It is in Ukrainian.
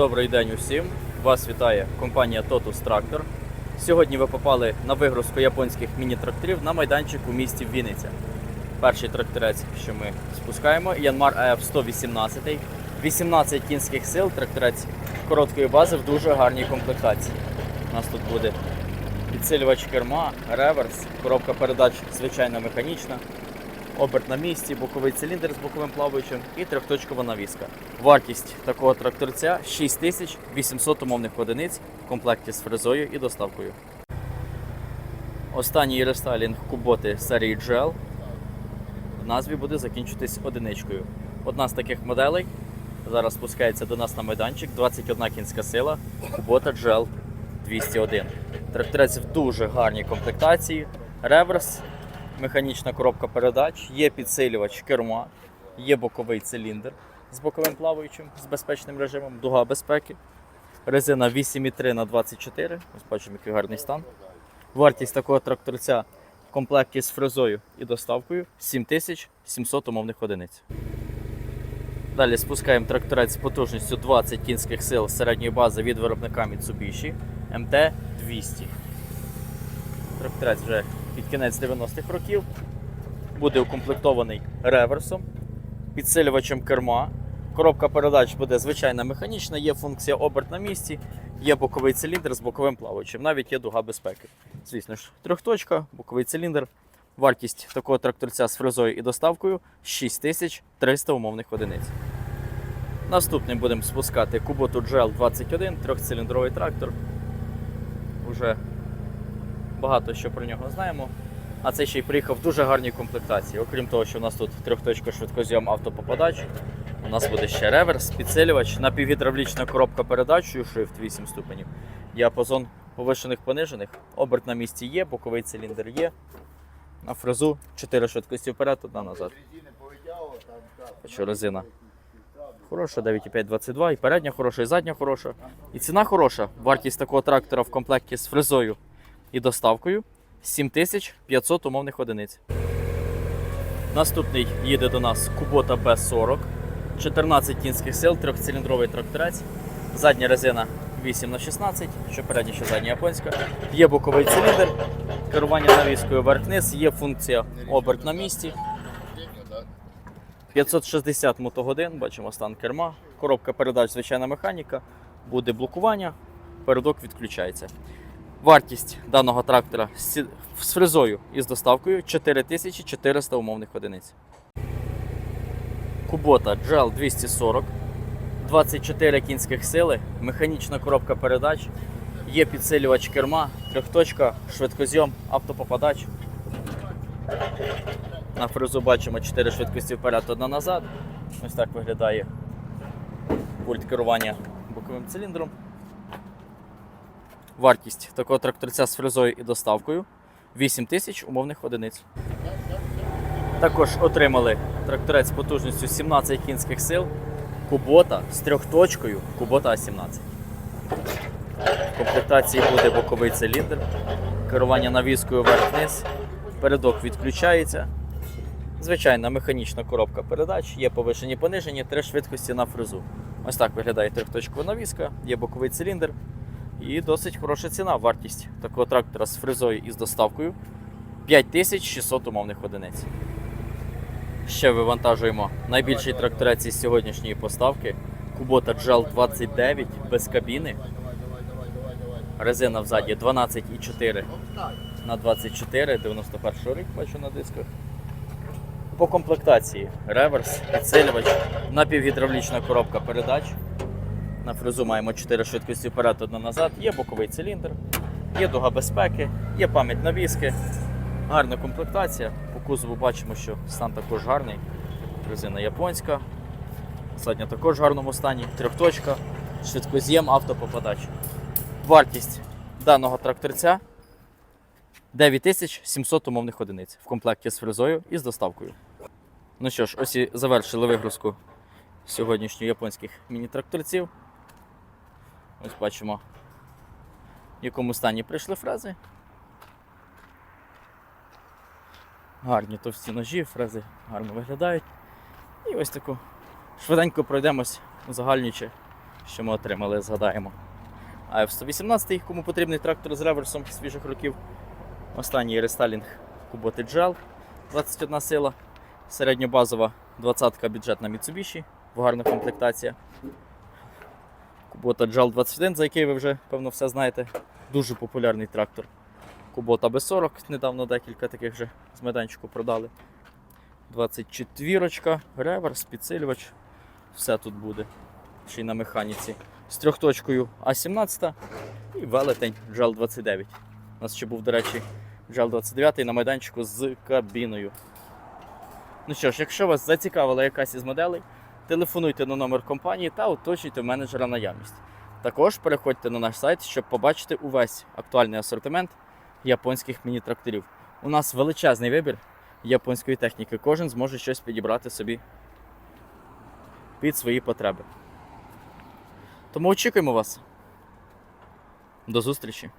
Добрий день усім! Вас вітає компанія Totus Tractor. Сьогодні ви попали на вигрузку японських міні-тракторів на майданчик у місті Вінниця. Перший тракторець, що ми спускаємо, Янмар АФ 118, 18 кінських сил, тракторець короткої бази в дуже гарній комплектації. У нас тут буде підсилювач керма, реверс, коробка передач звичайна механічна, оберт на місці, боковий циліндр з боковим плаваючим і трьохточкова навіска. Вартість такого тракторця 6800 умовних одиниць в комплекті з фрезою і доставкою. Останній рестайлінг куботи серії GL в назві буде закінчитись одиничкою. Одна з таких моделей зараз спускається до нас на майданчик, 21 кінська сила, кубота GL 201. Тракторець в дуже гарній комплектації, реверс, механічна коробка передач, є підсилювач керма, є боковий циліндр з боковим плаваючим, з безпечним режимом, дуга безпеки. Резина 8,3 на 24 Ось бачимо, який гарний стан. Вартість такого тракторця в комплекті з фрезою і доставкою 7700 умовних одиниць. Далі спускаємо тракторець з потужністю 20 кінських сил середньої бази від виробника Mitsubishi MT-200. Тракторець вже під кінець 90-х років. Буде укомплектований реверсом, підсилювачем керма. Коробка передач буде звичайна механічна, є функція оберт на місці, є боковий циліндр з боковим плаваючим, навіть є дуга безпеки. Звісно ж, трьохточка, боковий циліндр. Вартість такого тракторця з фрезою і доставкою 6300 умовних одиниць. Наступним будемо спускати Kubota GL 21, трьохциліндровий трактор. Уже багато що про нього знаємо. А це ще й приїхав в дуже гарній комплектації. Окрім того, що у нас тут трьохточка швидкозйом автопопадач, у нас буде ще реверс, підсилювач, напівгідравлічна коробка передач, Shift 8 ступенів, діапазон повишених понижених, оберт на місці є, боковий циліндр є. На фрезу 4 швидкості вперед, одна назад. Що резина хороша, 9,522, і передня хороша, і задня хороша. І ціна хороша. Вартість такого трактора в комплекті з фрезою і доставкою 7500 умовних одиниць. Наступний їде до нас Kubota B40, 14 кінських сил, трьохциліндровий тракторець. Задня резина 8х16, що передня, що задня японська. Є боковий циліндр, керування навіскою вверх-вниз, є функція оберт на місці. 560 мотогодин, бачимо стан керма, коробка передач, звичайна механіка, буде блокування, передок відключається. Вартість даного трактора з фрезою і з доставкою 4400 умовних одиниць. Кубота GL 240, 24 кінських сили, механічна коробка передач, є підсилювач керма, трьохточка, швидкозйом, автопопадач. На фрезу бачимо 4 швидкості вперед, одна назад. Ось так виглядає пульт керування боковим циліндром. Вартість такого тракторця з фрезою і доставкою 8 тисяч умовних одиниць. Також отримали тракторець потужністю 17 кінських сил, кубота з трьохточкою, кубота А17. В комплектації буде боковий циліндр, керування навіскою вверх-вниз, передок відключається. Звичайна механічна коробка передач, є повишені понижені, три швидкості на фрезу. Ось так виглядає трьохточкова навіска, є боковий циліндр і досить хороша ціна. Вартість такого трактора з фрезою і з доставкою 5600 умовних одиниць. Ще вивантажуємо найбільший тракторець із сьогоднішньої поставки Kubota GL 29 без кабіни. Резина взаді 12,4 на 24, 91 рік бачу на дисках. По комплектації реверс, підсилювач, напівгідравлічна коробка передач. На фрезу маємо 4 швидкості вперед, одна назад, є боковий циліндр, є дуга безпеки, є пам'ять навіски, гарна комплектація. По кузову бачимо, що стан також гарний. Резина японська, задня також в гарному стані, трьохточка, швидкоз'єм, автопопадач. Вартість даного тракторця 9700 умовних одиниць в комплекті з фрезою і з доставкою. Ну що ж, ось і завершили вигрузку сьогоднішніх японських міні-тракторців. Ось бачимо, в якому стані прийшли фрези. Гарні товсті ножі, фрези гарно виглядають. І ось таку швиденько пройдемось, узагальнюючи, що ми отримали, згадаємо. А F-118, кому потрібний трактор з реверсом свіжих років. Останній рестайлінг Куботи Джел 21 сила. Середньобазова 20-ка бюджетна Mitsubishi, гарна комплектація. Кубота Джал 21, за який ви вже, певно, все знаєте. Дуже популярний трактор. Кубота B40, недавно декілька таких вже з майданчику продали. 24, реверс, підсилювач. Все тут буде. Ще й на механіці. З трьохточкою А17 і велетень Джал 29. У нас ще був, до речі, Джал 29 на майданчику з кабіною. Ну що ж, якщо вас зацікавила якась із моделей, телефонуйте на номер компанії та уточнюйте менеджера наявність. Також переходьте на наш сайт, щоб побачити увесь актуальний асортимент японських міні-тракторів. У нас величезний вибір японської техніки. Кожен зможе щось підібрати собі під свої потреби. Тому очікуємо вас. До зустрічі!